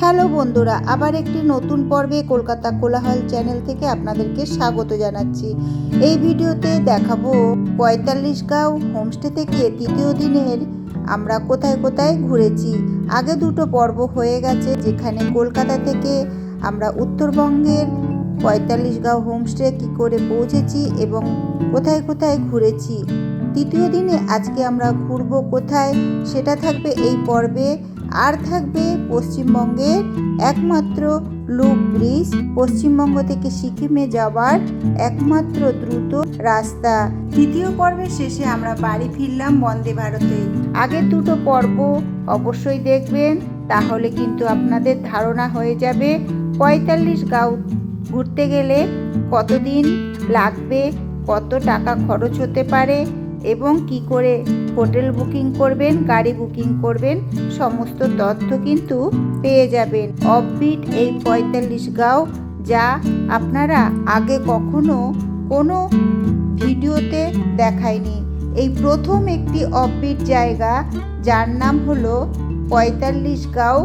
Hello বন্ধুরা, আবার একটি নতুন পর্বে কলকাতা কোলাহল চ্যানেল থেকে আপনাদেরকে স্বাগত জানাচ্ছি। এই ভিডিওতে দেখাবো পঁয়তাল্লিশ গাঁও হোমস্টে থেকে তৃতীয় দিনের আমরা কোথায় কোথায় ঘুরেছি। আগে দুটো পর্ব হয়ে গেছে, যেখানে কলকাতা থেকে আমরা উত্তরবঙ্গের পঁয়তাল্লিশ গাঁও হোমস্টে কী করে পৌঁছেছি এবং কোথায় কোথায় ঘুরেছি। তৃতীয় দিনে আজকে আমরা ঘুরবো কোথায়, সেটা থাকবে এই পর্বে। আর থাকবে পশ্চিমবঙ্গের একমাত্র লুপ ব্রিজ। পশ্চিমবঙ্গ থেকে সিকিমে যাওয়ার একমাত্র দ্রুত রাস্তা। তৃতীয় পর্বের শেষে আমরা বাড়ি ফিরলাম বন্দে ভারতে। আগের দুটো পর্ব অবশ্যই দেখবেন, তাহলে কিন্তু আপনাদের ধারণা হয়ে যাবে পঁয়তাল্লিশ গাঁও ঘুরতে গেলে কতদিন লাগবে, কত টাকা খরচ হতে পারে এবং কি করে হোটেল বুকিং করবেন, গাড়ি বুকিং করবেন, সমস্ত তথ্য কিন্তু পেয়ে যাবেন। অফবিট এই পঁয়তাল্লিশ গাঁও, যা আপনারা আগে কখনো কোনো ভিডিওতে দেখায়নি। এই প্রথম একটি অফবিট জায়গা, যার নাম হলো পঁয়তাল্লিশ গাঁও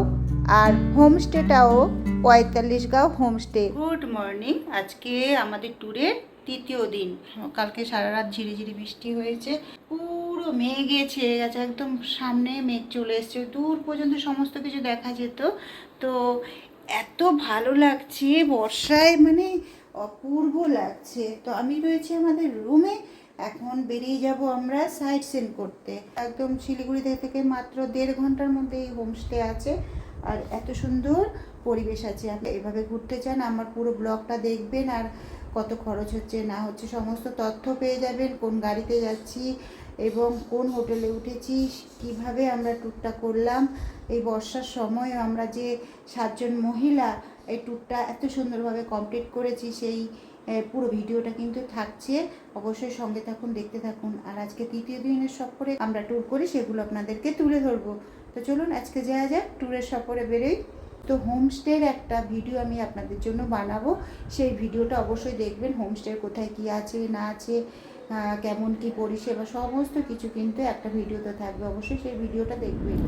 আর হোমস্টেটাও পঁয়তাল্লিশ গাঁও হোমস্টে। গুড মর্নিং আজকে আমাদের ট্যুরের তৃতীয় দিন। কালকে সারা রাত ঝিরিঝিরি বৃষ্টি হয়েছে। পুরো মেঘে ছেয়ে গেছে, একদম সামনে মেঘ চলে এসছে। দূর পর্যন্ত সমস্ত কিছু দেখা যেত। তো এত ভালো লাগছে, বর্ষায় মানে অপূর্ব লাগছে। তো আমি রয়েছি আমাদের রুমে এখন বেরিয়ে যাব আমরা সাইট সিন করতে। একদম শিলিগুড়ি থেকে মাত্র দেড় ঘণ্টার মধ্যে এই হোমস্টে আছে। আর এত সুন্দর পরিবেশ আছে। আপনি এভাবে ঘুরতে চান, আমার পুরো ব্লগটা দেখবেন। আর কত খরচ হচ্ছে, না হচ্ছে, সমস্ত তথ্য পেয়ে যাবেন, কোন গাড়িতে যাচ্ছি এবং কোন হোটেলে উঠেছি, কীভাবে আমরা ট্যুরটা করলাম, এই বর্ষার সময় আমরা যে সাতজন মহিলা এই ট্যুরটা এত সুন্দরভাবে কমপ্লিট করেছি, সেই পুরো ভিডিওটা কিন্তু থাকছে। অবশ্যই সঙ্গে থাকুন, দেখতে থাকুন। আর আজকে তৃতীয় দিনের সফরে আমরা ট্যুর করি, সেগুলো আপনাদেরকে তুলে ধরবো। তো চলুন, আজকে যাওয়া যাক, ট্যুরের সফরে বেরোই। তো হোমস্টের একটা ভিডিও আমি আপনাদের জন্য বানাবো। সেই ভিডিওটা অবশ্যই দেখবেন হোমস্টের কোথায় কি আছে, না আছে কেমন কি পরিষেবা, সমস্ত কিছু কিন্তু একটা ভিডিওতে থাকবে। অবশ্যই সেই ভিডিওটা দেখবেন।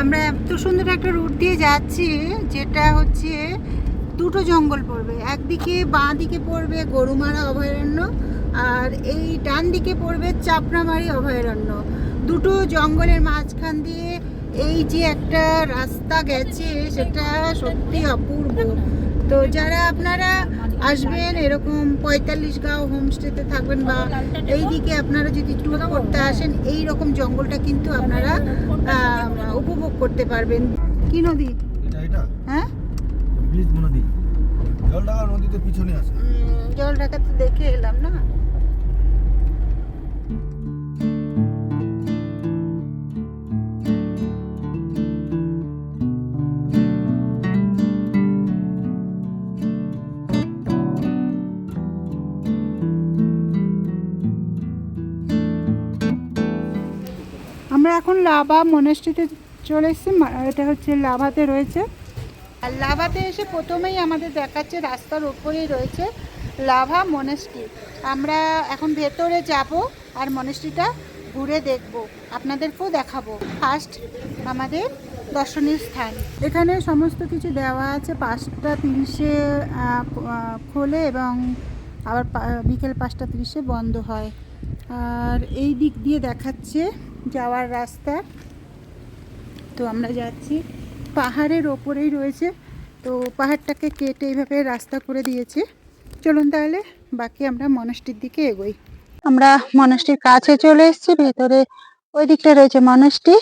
আমরা এত সুন্দর একটা রুট দিয়ে যাচ্ছি, যেটা হচ্ছে দুটো জঙ্গল পড়বে। একদিকে বাঁ দিকে পড়বে গরুমারা অভয়ারণ্য, আর এই ডান দিকে পড়বে চাপড়ামারি অভয়ারণ্য। দুটো জঙ্গলের মাঝখান দিয়ে এই যে একটা রাস্তা গেছে সেটা সত্যি অপূর্ব। তো যারা আপনারা আসবেন এরকম পঁয়তাল্লিশ গাঁও হোমস্টেতে থাকবেন বা এই দিকে আপনারা যদি ট্যুর করতে আসেন এই রকম জঙ্গলটা কিন্তু আপনারা উপভোগ করতে পারবেন। কি নদী? হ্যাঁ? জলঢাকা নদীতে পিছনে আছে। ঢাকাতে দেখে এলাম না। লাভা মনেস্ট্রিতে চলে এসেছি এটা হচ্ছে লাভাতে রয়েছে। আর লাভাতে এসে প্রথমেই আমাদের দেখাচ্ছে রাস্তার ওপরেই রয়েছে লাভা মনেস্ট্রি আমরা এখন ভেতরে যাব আর মনেস্ট্রিটা ঘুরে দেখব, আপনাদেরকেও দেখাবো। ফার্স্ট আমাদের দর্শনীয় স্থান। এখানে সমস্ত কিছু দেওয়া আছে, পাঁচটা তিরিশে খোলে এবং আবার বিকেল পাঁচটা তিরিশে বন্ধ হয়। আর এই দিক দিয়ে দেখাচ্ছে যাওয়ার রাস্তা। তো আমরা যাচ্ছি। পাহাড়ের ওপরেই রয়েছে। তো পাহাড়টাকে কেটে এইভাবে রাস্তা করে দিয়েছে। চলুন তাহলে, বাকি আমরা মনস্টির দিকে এগোই। আমরা মনস্টির কাছে চলে এসেছি। ভেতরে ওই দিকটা রয়েছে মনস্টি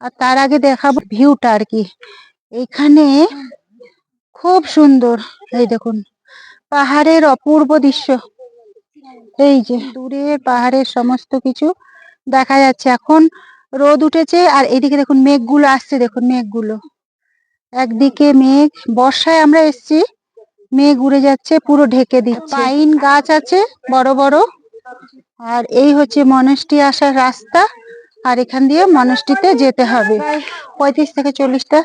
আর তার আগে দেখাবো ভিউটা আর কি। এখানে খুব সুন্দর। এই দেখুন, পাহাড়ের অপূর্ব দৃশ্য। এই যে দূরে পাহাড়ের সমস্ত কিছু। দেখা যাচ্ছে এখন। রোদ উঠেছে আর এদিকে দেখুন মেঘগুলো আসছে, দেখুন মেঘগুলো। একদিকে মেঘ, বর্ষায় আমরা এসেছি, মেঘ উড়ে যাচ্ছে, পুরো ঢেকে দিচ্ছে। পাইন গাছ আছে, বড় বড়। আর এই হচ্ছে মনস্টি আসার রাস্তা, আর এখান দিয়ে মনস্টিতে যেতে হবে। পঁয়ত্রিশ থেকে চল্লিশটা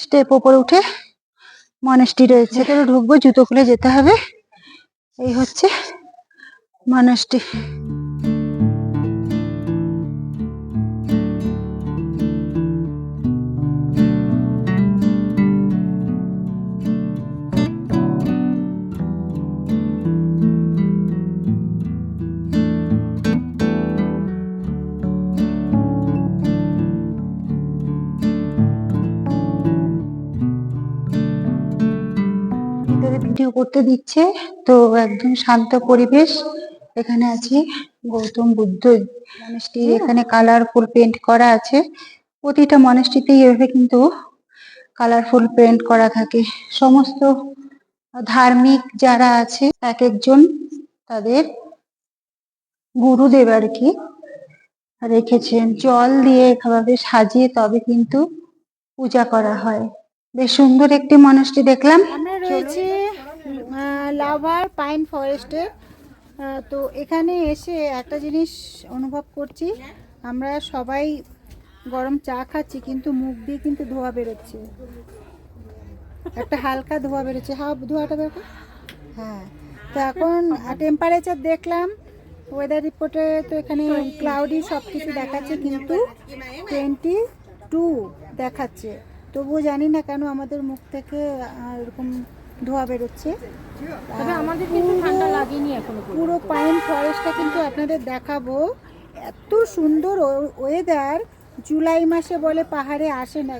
স্টেপ উপরে উঠে মনস্টি রয়েছে। ঢুকবো, জুতো খুলে যেতে হবে। এই হচ্ছে মনস্টি করতে দিচ্ছে। তো একদম শান্ত পরিবেশ এখানে আছে। গৌতম বুদ্ধ মনেস্ট্রি এখানে কালারফুল পেন্ট করা আছে। প্রতিটা মনেস্ট্রিতেই এভাবে কিন্তু কালারফুল পেন্ট করা থাকে। সমস্ত ধার্মিক যারা আছে এক একজন তাদের গুরুদেব আর কি রেখেছেন। জল দিয়ে এভাবে সাজিয়ে তবে কিন্তু পূজা করা হয়। বেশ সুন্দর একটি মানুষটি দেখলাম। আমরা রয়েছে লাভার পাইন ফরেস্টে। তো এখানে এসে একটা জিনিস অনুভব করছি। আমরা সবাই গরম চা খাচ্ছি, কিন্তু মুখ দিয়ে কিন্তু ধোয়া বেরোচ্ছে। একটা হালকা ধোয়া বেরোচ্ছে। হা ধোয়াটা কর। হ্যাঁ। তো এখন টেম্পারেচার দেখলাম। ওয়েদার রিপোর্টে তো এখানে ক্লাউডি সব কিছু দেখাচ্ছে, কিন্তু টোয়েন্টি টু দেখাচ্ছে। তবুও জানি না কেন আমাদের মুখ থেকে এরকম ধোয়া বেরোচ্ছে। তবে আমাদের কিন্তু ঠান্ডা লাগেনি এখনও পুরো পাইন ফরেস্টটা কিন্তু আপনাদের দেখাবো। এত সুন্দর ওয়েদার জুলাই মাসে বলে পাহাড়ে আসে না।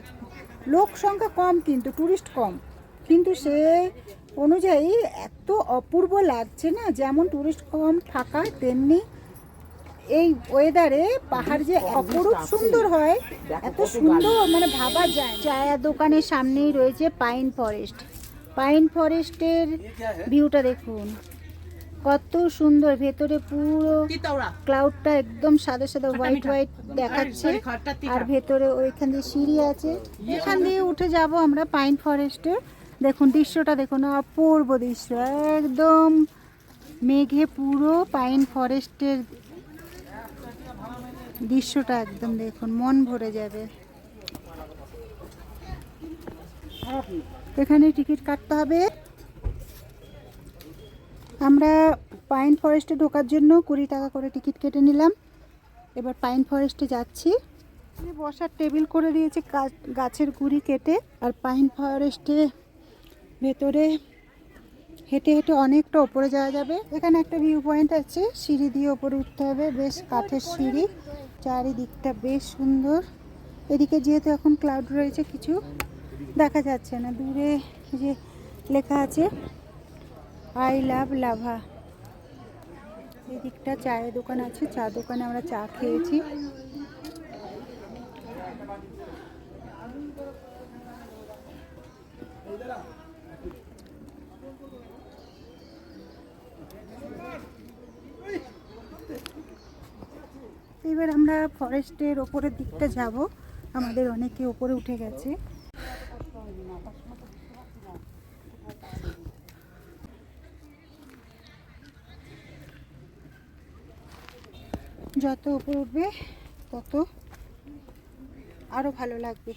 লোক সংখ্যা কম কিন্তু টুরিস্ট কম। কিন্তু সে অনুযায়ী এত অপূর্ব লাগছে না যেমন টুরিস্ট কম ফাঁকা তেমনি এই ওয়েদারে পাহাড় যে অপরূপ সুন্দর হয় এত সুন্দর মানে ভাবা যায় চায়ের দোকানের সামনেই রয়েছে পাইন ফরেস্ট। পাইন ফরেস্টের ভিউটা দেখুন। কত সুন্দর ভেতরে পুরো ক্লাউডটা একদম সাদা সাদা হোয়াইট হোয়াইট দেখাচ্ছে। আর ভেতরে ওইখান দিয়ে সিঁড়ি আছে। এখান দিয়ে উঠে যাব আমরা পাইন ফরেস্টে। দেখুন দৃশ্যটা দেখুন অপূর্ব দৃশ্য। একদম মেঘে পুরো পাইন ফরেস্টের দৃশ্যটা একদম দেখুন মন ভরে যাবে। এখানে টিকিট কাটতে হবে। আমরা পাইন ফরেস্টে ঢোকার জন্য কুড়ি টাকা করে টিকিট কেটে নিলাম। এবার পাইন ফরেস্টে যাচ্ছি। বসার টেবিল করে দিয়েছে গাছের গুড়ি কেটে। আর পাইন ফরেস্টে ভেতরে হেঁটে হেঁটে অনেকটা ওপরে যাওয়া যাবে। এখানে একটা ভিউ পয়েন্ট আছে, সিঁড়ি দিয়ে ওপরে উঠতে হবে। বেশ কাঠের সিঁড়ি, চারিদিকটা বেশ সুন্দর। এদিকে যেহেতু এখন ক্লাউড রয়েছে কিছু দেখা যাচ্ছে না। দূরে যে লেখা আছে আই লাভ লাভা এদিকটা চায়ের দোকান আছে, চা দোকানে আমরা চা খেয়েছি। এবার আমরা ফরেস্টের ওপরের দিকটা যাব। আমাদের অনেকে ওপরে উঠে গেছে। যত উপরে উঠবে, তত আরও ভালো লাগবে।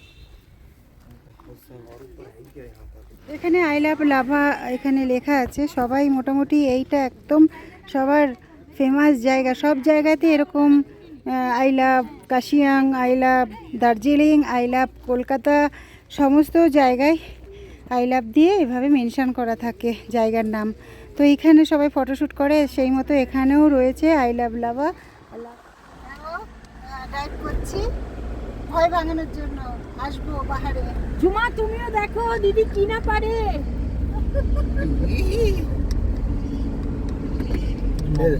এখানে আই লাভ লাভা এখানে লেখা আছে, সবাই মোটামুটি এইটা একদম সবার ফেমাস জায়গা। সব জায়গাতে এরকম I love Kurseong, I love Darjeeling, I love Kolkata, সমস্ত জায়গায় আই লাভ দিয়ে এভাবে মেনশন করা থাকে জায়গার নাম। তো এইখানে সবাই ফটোশ্যুট করে, সেই মতো এখানেও রয়েছে আই লাভ লাভা। ড্রাইভ করছি। ভয় ভাঙানোর জন্য আসব পাহাড়ে। ঝুমা তুমিও দেখো দিদি কি না পারে।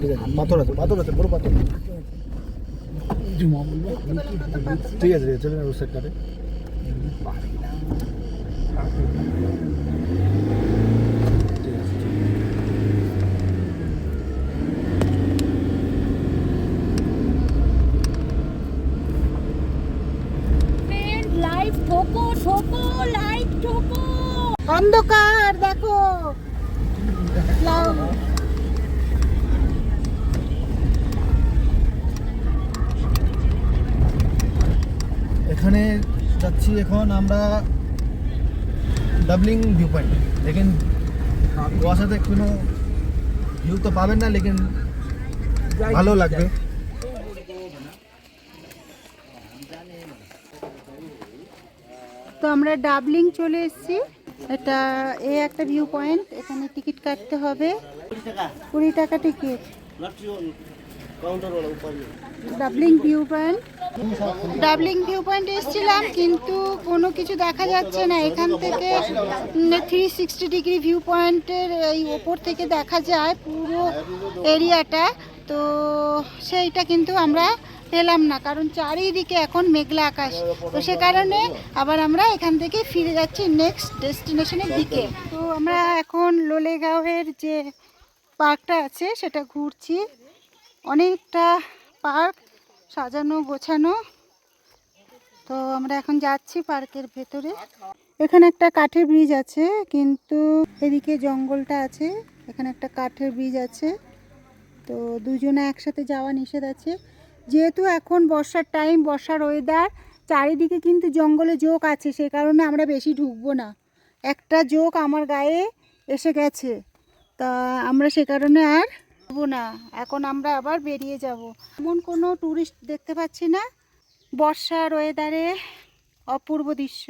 ঠিক আছে পাথর আছে পাথর আছে বড় পাথর। ঠিক আছে ঠিক আছে চলে সাইড কাটে ফ্রেন্ড লাইভ ঠোকো ঠোকো লাইভ ঠোকো অন্ধকার দেখো। এখানে যাচ্ছি এখন আমরা ডাবলিং ভিউ পয়েন্ট লেকিন কুয়াশাতে কোনো ভিউ তো পাবেন না লেকিন ভালো লাগবে। তো আমরা ডাবলিং চলে এসেছি। এটা এ একটা ভিউ পয়েন্ট এখানে টিকিট কাটতে হবে। কুড়ি টাকা। টিকিট ডাবলিং ভিউ পয়েন্ট ডাবলিং ভিউ পয়েন্ট এসেছিলাম কিন্তু কোনো কিছু দেখা যাচ্ছে না। এখান থেকে থ্রি সিক্সটি ডিগ্রি ভিউ পয়েন্টের এই ওপর থেকে দেখা যায় পুরো এরিয়াটা তো সেইটা কিন্তু আমরা পেলাম না, কারণ চারিদিকে এখন মেঘলা আকাশ। তো সে কারণে আবার আমরা এখান থেকে ফিরে যাচ্ছি নেক্সট ডেস্টিনেশনের দিকে। তো আমরা এখন লোলেগাঁওয়ের যে পার্কটা আছে, সেটা ঘুরছি। অনেকটা পার্ক সাজানো, গোছানো। তো আমরা এখন যাচ্ছি পার্কের ভেতরে। এখানে একটা কাঠের ব্রিজ আছে, কিন্তু এদিকে জঙ্গলটা আছে। এখানে একটা কাঠের ব্রিজ আছে। তো দুজনে একসাথে যাওয়া নিষেধ আছে। যেহেতু এখন বর্ষার টাইম বর্ষার ওয়েদার চারিদিকে কিন্তু জঙ্গলে জোক আছে, সে কারণে আমরা বেশি ঢুকবো না। একটা জোক আমার গায়ে এসে গেছে, তা আমরা সে কারণে আর ঢুকবো না। এখন আমরা আবার বেরিয়ে যাব। এমন কোনো ট্যুরিস্ট দেখতে পাচ্ছি না। বর্ষার ওয়েদারে অপূর্ব দৃশ্য।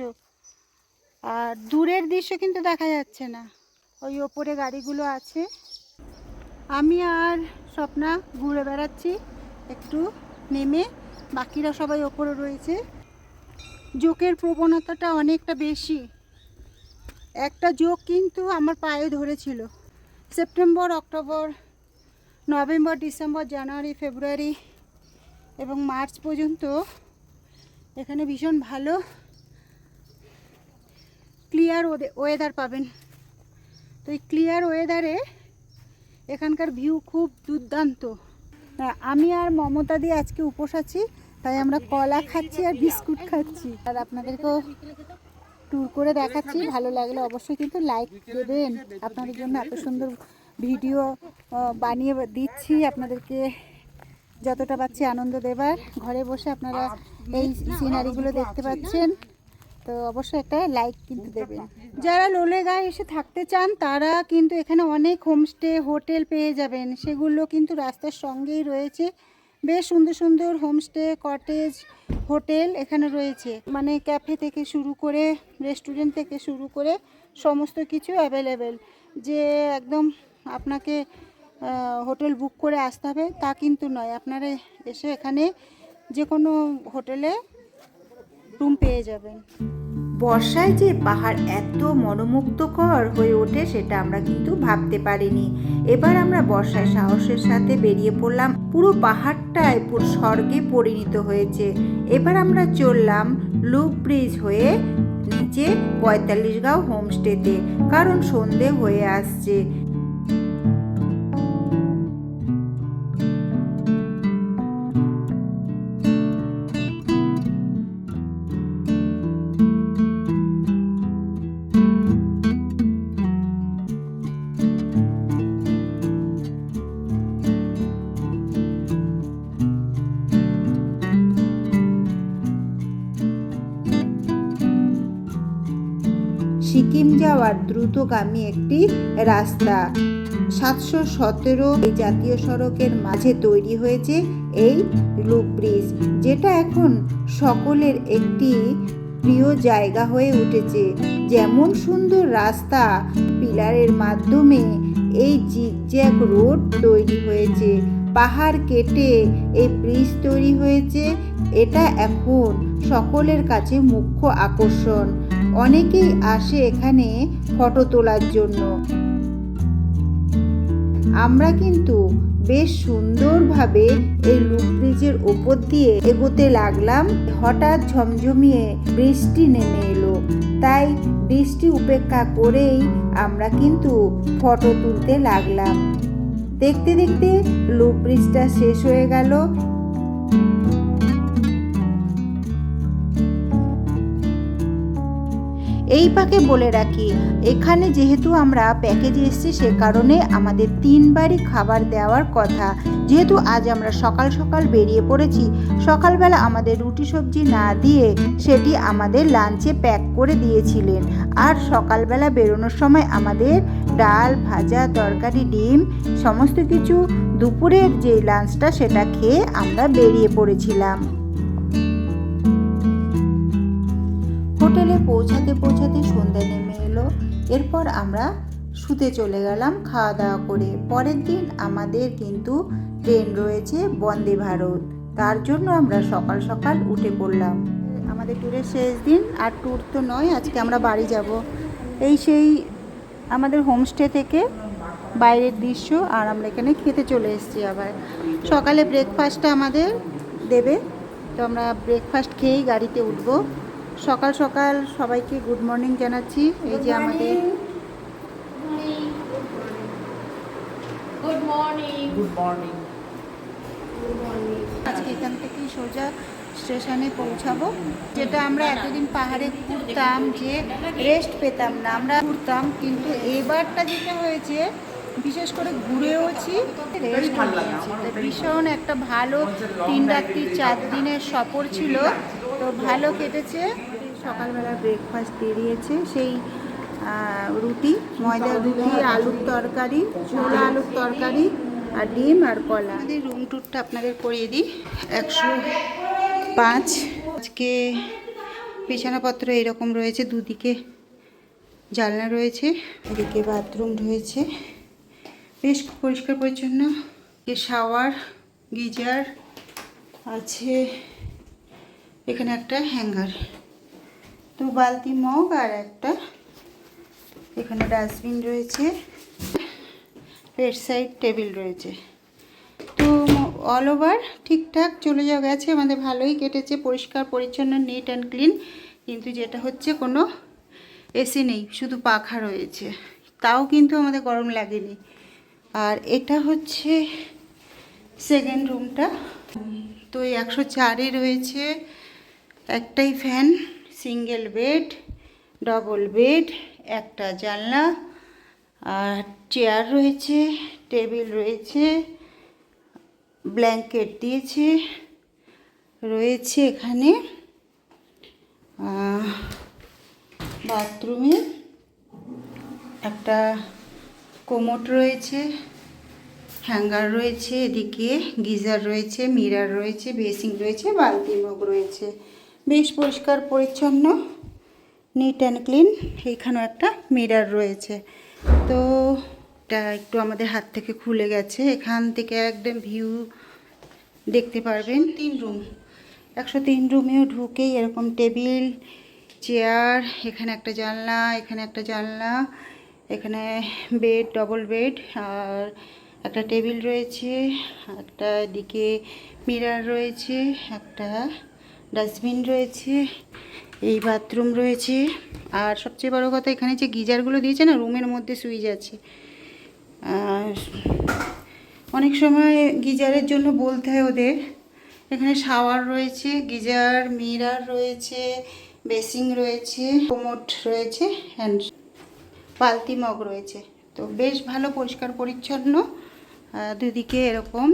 আর দূরের দৃশ্য কিন্তু দেখা যাচ্ছে না। ওই ওপরে গাড়িগুলো আছে। আমি আর স্বপ্না ঘুরে বেড়াচ্ছি। একটু নেমে বাকিরা সবাই ওপরে রয়েছে। জোকের প্রবণতাটা অনেকটা বেশি। একটা জোক কিন্তু আমার পায়ে ধরেছিল। September, October, November, December, January, February এবং মার্চ পর্যন্ত এখানে ভীষণ ভালো ক্লিয়ার ওয়েদার পাবেন। তো এই ক্লিয়ার ওয়েদারে এখানকার ভিউ খুব দুর্দান্ত। আমি আর মমতা দিয়ে আজকে উপোস আছি, তাই আমরা কলা খাচ্ছি আর বিস্কুট খাচ্ছি। আর আপনাদেরকেও ট্যুর করে দেখাচ্ছি, ভালো লাগলে অবশ্যই কিন্তু লাইক দেবেন। আপনাদের জন্য এত সুন্দর ভিডিও বানিয়ে দিচ্ছি আপনাদেরকে, যতটা পাচ্ছি আনন্দ দেবার। ঘরে বসে আপনারা এই সিনারিগুলো দেখতে পাচ্ছেন। তো অবশ্যই একটা লাইক কিন্তু দেবেন। যারা লোলে গায়ে এসে থাকতে চান, তারা কিন্তু এখানে অনেক হোমস্টে হোটেল পেয়ে যাবেন। সেগুলো কিন্তু রাস্তার সঙ্গেই রয়েছে। বেশ সুন্দর সুন্দর হোমস্টে কটেজ হোটেল এখানে রয়েছে। মানে ক্যাফে থেকে শুরু করে রেস্টুরেন্ট থেকে শুরু করে সমস্ত কিছু অ্যাভেলেবেল যে একদম আপনাকে হোটেল বুক করে আসতে হবে, তা কিন্তু নয়। আপনারা এসে এখানে যে কোনো হোটেলে রুম পেয়ে যাবেন। বর্ষায় যে পাহাড় এত মনোমুগ্ধকর হয়ে ওঠে সেটা আমরা কিন্তু ভাবতে পারিনি। এবার আমরা বর্ষায় সাহসের সাথে বেরিয়ে পড়লাম। পুরো পাহাড়টায় পুরো স্বর্গে পরিণত হয়েছে। এবার আমরা চললাম লুপ ব্রিজ হয়ে নিচে পঁয়তাল্লিশ গাঁও হোমস্টেতে, কারণ সন্ধে হয়ে আসছে। যাওয়ার দ্রুতগামী একটি রাস্তা। সাতশো সতেরো এই জাতীয় সড়কের মাঝে তৈরি হয়েছে এই লুপ ব্রিজ যেটা এখন সকলের একটি প্রিয় জায়গা হয়ে উঠেছে। যেমন সুন্দর রাস্তা, পিলারের মাধ্যমে এই জিগজ্যাগ রোড তৈরি হয়েছে। পাহাড় কেটে এই ব্রিজ তৈরি হয়েছে। এটা এখন সকলের কাছে মুখ্য আকর্ষণ। অনেকেই আসে এখানে ফটো তোলার জন্য। আমরা কিন্তু বেশ সুন্দরভাবে এই লুপ ব্রিজের ওপর দিয়ে এগোতে লাগলাম। হঠাৎ ঝমঝমিয়ে বৃষ্টি নেমে এলো। তাই বৃষ্টি উপেক্ষা করেই আমরা কিন্তু ফটো তুলতে লাগলাম। দেখতে দেখতে লুপ ব্রিজটা শেষ হয়ে গেল। এই পাকে বলে রাখি, এখানে যেহেতু আমরা প্যাকেজে এসেছি, সে কারণে আমাদের তিনবারই খাবার দেওয়ার কথা। যেহেতু আজ আমরা সকাল সকাল বেরিয়ে পড়েছি, সকালবেলা আমাদের রুটি সবজি না দিয়ে সেটি আমাদের লাঞ্চে প্যাক করে দিয়েছিলেন। আর সকালবেলা বেরোনোর সময় আমাদের ডাল, ভাজা, তরকারি, ডিম, সমস্ত কিছু দুপুরের যে লাঞ্চটা সেটা খেয়ে আমরা বেরিয়ে পড়েছিলাম। পৌঁছাতে পৌঁছাতে সন্ধ্যা নেমে এলো। এরপর আমরা শুতে চলে গেলাম খাওয়া দাওয়া করে। পরের দিন আমাদের কিন্তু ট্রেন রয়েছে বন্দে ভারত। তার জন্য আমরা সকাল সকাল উঠে পড়লাম। আমাদের ট্যুরের শেষ দিন, আর ট্যুর তো নয়, আজকে আমরা বাড়ি যাব। এই সেই আমাদের হোমস্টে থেকে বাইরের দৃশ্য, আর আমরা এখানে খেতে চলে এসেছি আবার। সকালে ব্রেকফাস্টটা আমাদের দেবে। তো আমরা ব্রেকফাস্ট খেয়েই গাড়িতে উঠবো। সকাল সকাল সবাইকে গুড মর্নিং জানাচ্ছি। এই যে আমাদের গুড মর্নিং গুড মর্নিং আজকে এখান থেকেই সোজা স্টেশনে পৌঁছাবো যেটা আমরা এতদিন পাহাড়ে ঘুরতাম যে রেস্ট পেতাম না আমরা ঘুরতাম কিন্তু এবারটা যেটা হয়েছে বিশেষ করে ঘুরেওছি রেস্ট ভীষণ একটা ভালো তিন রাত্রি চার দিনের সফর ছিল। তো ভালো কেটেছে। সকালবেলা ব্রেকফাস্ট বেরিয়েছে সেই রুটি ময়দার রুটি, আলুর তরকারি, ছোলা আলুর তরকারি, আর ডিম আর কলা। আমাদের রুম ট্যুরটা আপনাদের করিয়ে দিই। একশো পাঁচ। আজকে বিছানাপত্র এরকম রয়েছে, দুদিকে জানলা রয়েছে, এদিকে বাথরুম রয়েছে। বেশ পরিষ্কার পরিচ্ছন্ন। শাওয়ার গিজার আছে। এখানে একটা হ্যাঙ্গার তো বালতি মগ আর একটা এখানে ডাস্টবিন রয়েছে রেড সাইড টেবিল রয়েছে। তো অল ওভার ঠিকঠাক চলে যাওয়া গেছে, আমাদের ভালোই কেটেছে, পরিষ্কার, পরিচ্ছন্ন নিট অ্যান্ড ক্লিন কিন্তু যেটা হচ্ছে কোনো এসি নেই, শুধু পাখা রয়েছে। তাও কিন্তু আমাদের গরম লাগেনি। আর এটা হচ্ছে সেকেন্ড রুমটা তো একশো চারে রয়েছে। একটাই fan, single bed double bed একটা জানলা, আর চেয়ার রয়েছে টেবিল রয়েছে ব্ল্যাঙ্কেট দিয়েছে, রয়েছে এখানে বাথরুমে একটা কোমোট রয়েছে হ্যাঙ্গার রয়েছে, এদিকে গিজার রয়েছে মিরার রয়েছে বেসিং রয়েছে, বালতি মগ রয়েছে। বেশ পরিষ্কার, পরিচ্ছন্ন নিট অ্যান্ড ক্লিন এইখানেও একটা মিরার রয়েছে। তো এটা একটু আমাদের হাত থেকে খুলে গেছে। এখান থেকে একদম ভিউ দেখতে পারবেন। তিন রুম একশো তিন রুমেও ঢুকেই এরকম টেবিল চেয়ার এখানে একটা জানলা, এখানে একটা জানলা, এখানে বেড ডবল বেড আর একটা টেবিল রয়েছে, একটা দিকে মিরার রয়েছে, একটা ডাস্টবিন রয়েছে, এই বাথরুম রয়েছে, আর সবচেয়ে বড় কথা এখানে যে গিজারগুলো দিয়েছে না, রুমের মধ্যে সুইচ আছে। আর অনেক সময় গিজারের জন্য বলতে হয় ওদের, এখানে শাওয়ার রয়েছে, গিজার, মিরার রয়েছে বেসিং রয়েছে, কোমোট রয়েছে হ্যান্ড বালতি মগ রয়েছে। তো বেশ ভালো, পরিষ্কার, পরিচ্ছন্ন দুদিকে এরকম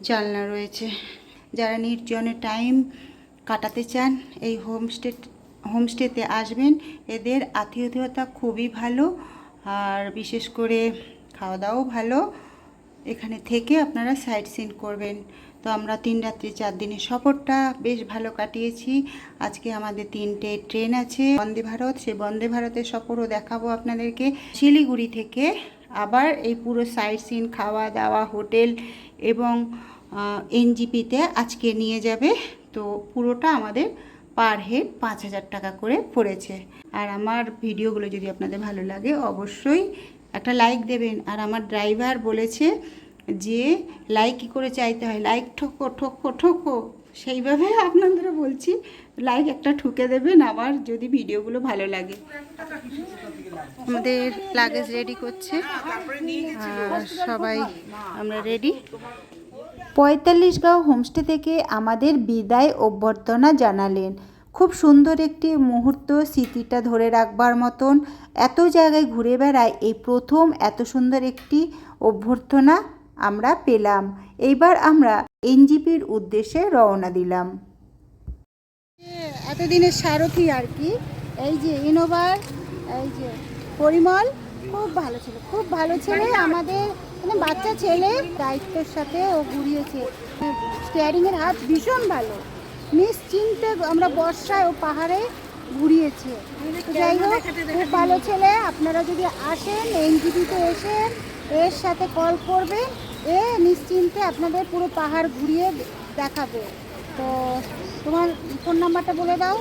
জানলা রয়েছে। যারা নির্জনে টাইম কাটাতে চান, এই হোমস্টে, হোমস্টেতে আসবেন। এদের আতিথেয়তা খুবই ভালো। আর বিশেষ করে খাওয়া দাওয়াও ভালো। এখানে থেকে আপনারা সাইট সিন করবেন। তো আমরা তিন রাত্রি, চার দিনের সফরটা বেশ ভালো কাটিয়েছি। আজকে আমাদের তিনটে ট্রেন আছে। বন্দে ভারত সেই বন্দে ভারতের সফরও দেখাবো আপনাদেরকে। শিলিগুড়ি থেকে আবার এই পুরো সাইট সিন খাওয়া দাওয়া হোটেল এবং এনজিপিতে আজকে নিয়ে যাবে। তো পুরোটা আমাদের পার হেড পাঁচ হাজার টাকা করে পড়েছে। আর আমার ভিডিওগুলো যদি আপনাদের ভালো লাগে, অবশ্যই একটা লাইক দেবেন। আর আমার ড্রাইভার বলেছে যে, লাইক কী করে চাইতে হয়? লাইক ঠোকো ঠোকো ঠোকো। সেইভাবে আপনাদেরও বলছি, লাইক একটা ঠুকে দেবেন আমার যদি ভিডিওগুলো ভালো লাগে। আমাদের লাগেজ রেডি করছে। আর সবাই আমরা রেডি পঁয়তাল্লিশ গাঁও হোমস্টে থেকে আমাদের বিদায় অভ্যর্থনা জানালেন। খুব সুন্দর একটি মুহূর্ত স্মৃতিটা ধরে রাখবার মতন এত জায়গায় ঘুরে বেড়ায় এই প্রথম এত সুন্দর একটি অভ্যর্থনা আমরা পেলাম। এইবার আমরা এনজিপির উদ্দেশ্যে রওনা দিলাম। এতদিনের সারথি আর কি। এই যে ইনোভার, এই যে পরিমল, খুব ভালো ছিল। খুব ভালো ছেলে। আমাদের মানে বাচ্চা ছেলে দায়িত্বের সাথে ও ঘুরিয়েছে। স্টিয়ারিংয়ের হাত ভীষণ ভালো। নিশ্চিন্তে আমরা বর্ষায় ও পাহাড়ে ঘুরিয়েছে। যাই হোক, খুব ভালো ছেলে। আপনারা যদি আসেন, এনজিপিতে এসে এর সাথে কল করবেন, এ নিশ্চিন্তে আপনাদের পুরো পাহাড় ঘুরিয়ে দেখাবে। তো তোমার ফোন নাম্বারটা বলে দাও।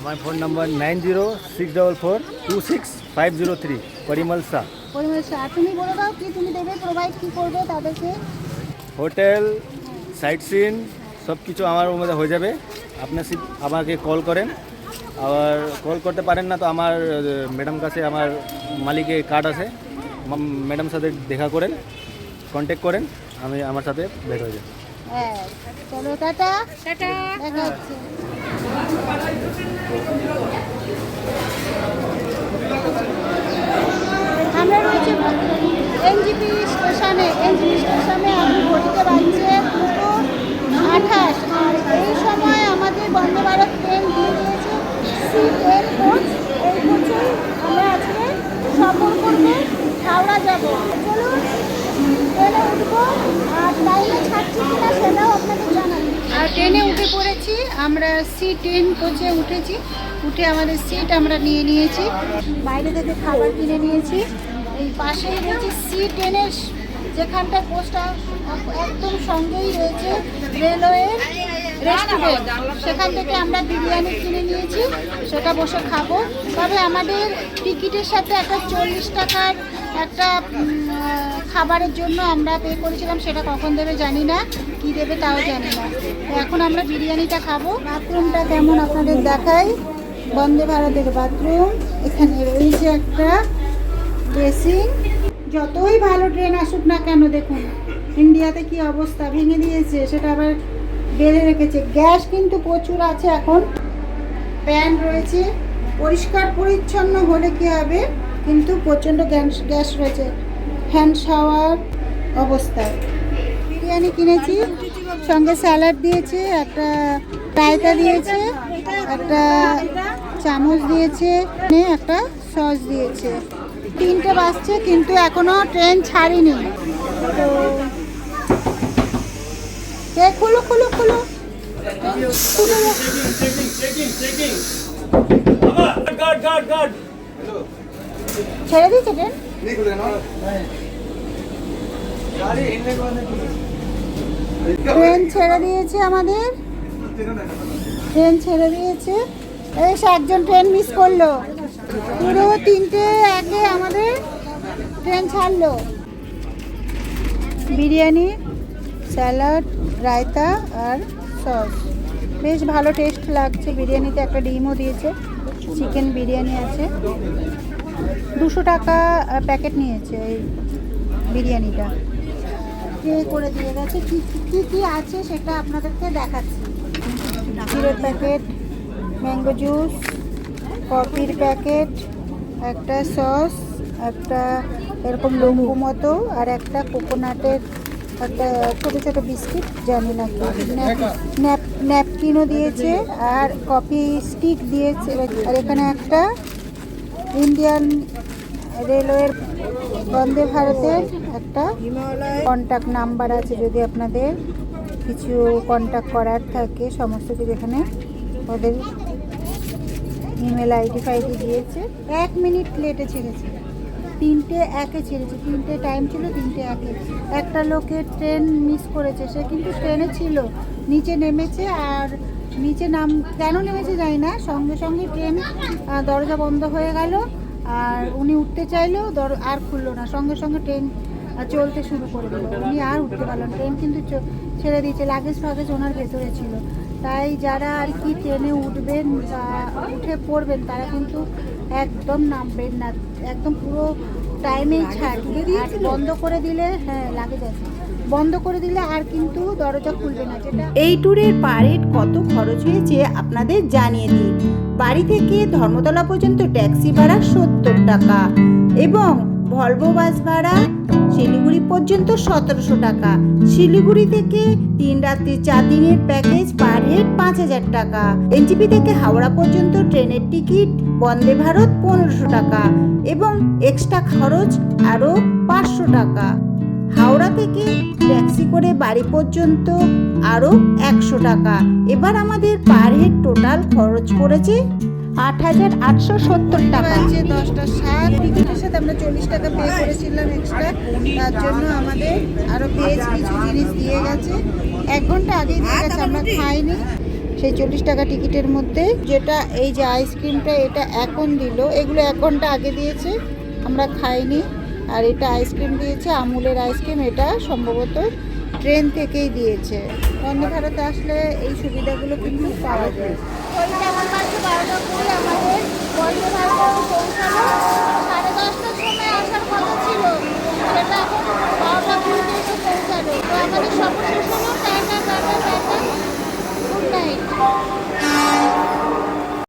আমার phone number nine zero six double four two six five zero three Parimal Shah. আর তুমি বলে দাও কি তুমি দেবে প্রোভাইড কি করবে তাদেরকে? হোটেল সাইট সিন সব কিছু আমার মধ্যে হয়ে যাবে। আপনি আমাকে কল করেন। আবার কল করতে পারেন না তো আমার ম্যাডাম কাছে আমার মালিকের কার্ড আছে। ম্যাডাম সাথে দেখা করেন কন্ট্যাক্ট করেন আমি আমার সাথে বের হয়ে যাব হ্যাঁ চলো টাটা। টাটা। দেখা হচ্ছে আমরা রয়েছে এনজিপি স্টেশনে এনজিপি স্টেশনে আমি ঘড়িতে বাজছে দুটো আঠাশ। আর এই সময় আমাদের বন্দে ভারত ট্রেন দিয়ে দিয়েছে সি টেন কোচ। এই কোচেই আমরা আজকে সফর করব, হাওড়া যাব। চলুন, ট্রেনে উঠবো। আর টাইমে ছাড়ছি কিনা সেটাও আপনাদের জানাব। আর ট্রেনে উঠে পড়েছি, আমরা সি টেন কোচে উঠেছি। উঠে আমাদের সিট আমরা নিয়ে নিয়েছি। বাইরে থেকে খাবার কিনে নিয়েছি। পাশেই রয়েছে সি টেনের যেখানটায় কোচটা একদম সঙ্গেই রয়েছে রেলওয়ের রেস্টুরেন্ট সেখান থেকে আমরা বিরিয়ানি কিনে নিয়েছি, সেটা বসে খাব। তবে আমাদের টিকিটের সাথে একটা চল্লিশ টাকার একটা খাবারের জন্য আমরা পে করেছিলাম, সেটা কখন দেবে জানি না, কি দেবে তাও জানি না। এখন আমরা বিরিয়ানিটা খাব। বাথরুমটা কেমন আপনাদের দেখাই। বন্দে ভারতের বাথরুম এখানে রয়েছে একটা বেসিন যতই ভালো ট্রেন আসুক না কেন দেখুন ইন্ডিয়াতে কি অবস্থা? ভেঙে দিয়েছে, সেটা আবার বেঁধে রেখেছে। গ্যাস কিন্তু প্রচুর আছে এখন। প্যান রয়েছে। পরিষ্কার, পরিচ্ছন্ন হলে কি হবে? কিন্তু প্রচণ্ড গ্যাস গ্যাস রয়েছে। হ্যান্ড শাওয়ার অবস্থা। বিরিয়ানি কিনেছি, সঙ্গে স্যালাড দিয়েছে, একটা রায়তা দিয়েছে, একটা চামচ দিয়েছে, একটা সস দিয়েছে। তিনটে বাজছে, কিন্তু এখনও ট্রেন ছাড়িনি। খুলো খুলো খুলো। ছেড়ে দিয়েছে ট্রেন? ট্রেন ছেড়ে দিয়েছে আমাদের। ট্রেন ছেড়ে দিয়েছে। এই একজন ট্রেন মিস করল। পুরো তিনটে আগে আমাদের ট্রেন ছাড়লো। বিরিয়ানি স্যালাড রায়তা আর সস। বেশ ভালো টেস্ট লাগছে। বিরিয়ানিতে একটা ডিমও দিয়েছে। চিকেন বিরিয়ানি আছে। দুশো টাকা প্যাকেট নিয়েছে এই বিরিয়ানিটা। পে করে দিয়ে গেছে? কী কী কী আছে সেটা আপনাদেরকে দেখাচ্ছি। ক্ষীরের প্যাকেট ম্যাঙ্গো জুস কফির প্যাকেট, একটা সস, একটা এরকম লম্বু মতো, আর একটা কোকোনাটের একটা ছোটো ছোটো বিস্কিট, জানি না কি। ন্যাপ ন্যাপকিনও দিয়েছে, আর কফি স্টিক দিয়েছে। আর এখানে একটা ইন্ডিয়ান রেলওয়ের বন্দে ভারতের একটা কন্ট্যাক্ট নাম্বার আছে, যদি আপনাদের কিছু কন্ট্যাক্ট করার থাকে, সমস্ত কিছু এখানে ওদের ইমেল আইডি ফাইডি দিয়েছে। এক মিনিট লেটে ছেড়েছে। তিনটে একে ছেড়েছে। তিনটে টাইম ছিল, তিনটে একে। একটা লোকের ট্রেন মিস করেছে। সে কিন্তু ট্রেনে ছিল। নিচে নেমেছে আর নিচে নাম, কেন নেমেছে জানি না। সঙ্গে সঙ্গে ট্রেন দরজা বন্ধ হয়ে গেল। আর উনি উঠতে চাইলেও দর, আর খুললো না। সঙ্গে সঙ্গে ট্রেন চলতে শুরু করে দিল। উনি আর উঠতে পারলেন না। ট্রেন কিন্তু ছেড়ে দিয়েছে। লাগেজ ফাগেজ ওনার ভেতরে ছিল। তাই যারা আর কি ট্রেনে উঠবেন উঠে পড়বেন, তারা কিন্তু একদম নামবেন না। একদম পুরো টাইমেই ছাড়। আর বন্ধ করে দিলে হ্যাঁ লাগেজ আছে। বন্ধ করে দিলে আর কিন্তু দরজা খুলবে না। যেটা এই ট্যুরের পার হেড কত খরচ হয়েছে আপনাদের জানিয়ে দিই বাড়ি থেকে ধর্মতলা পর্যন্ত ট্যাক্সি ভাড়া সত্তর টাকা এবং ভলভো বাস ভাড়া শিলিগুড়ি পর্যন্ত সতেরোশো টাকা। শিলিগুড়ি থেকে তিন রাত্রি চার দিনের প্যাকেজ পার হেড পাঁচ হাজার টাকা। এনজিপি থেকে হাওড়া পর্যন্ত ট্রেনের টিকিট বন্দে ভারত পনেরোশো টাকা এবং এক্সট্রা খরচ আরও পাঁচশো টাকা। হাওড়া থেকে ট্যাক্সি করে বাড়ি পর্যন্ত আরও একশো টাকা। এবার আমাদের পার হেড টোটাল খরচ পড়েছে আট হাজার আটশো সত্তর টাকা। বাজছে দশটা সাত। টিকিটের সাথে আমরা চল্লিশ টাকা পে করেছিলাম এক্সট্রা তার জন্য আমাদের আরও ভেজ কিছু জিনিস দিয়ে গেছে। এক ঘণ্টা আগে দিয়ে গেছে আমরা খাইনি। সেই চল্লিশ টাকা টিকিটের মধ্যে যেটা এই যে আইসক্রিমটা এটা এখন দিল। এগুলো এক ঘণ্টা আগে দিয়েছে আমরা খাইনি। আর এটা আইসক্রিম দিয়েছে আমুলের আইসক্রিম। এটা সম্ভবত ট্রেন থেকেই দিয়েছে। বন্ধ ভারতে আসলে এই সুবিধাগুলো কিন্তু পাওয়া যায়। আমাদের সাড়ে দশটার সময় ছিল। সেটা গুড নাইট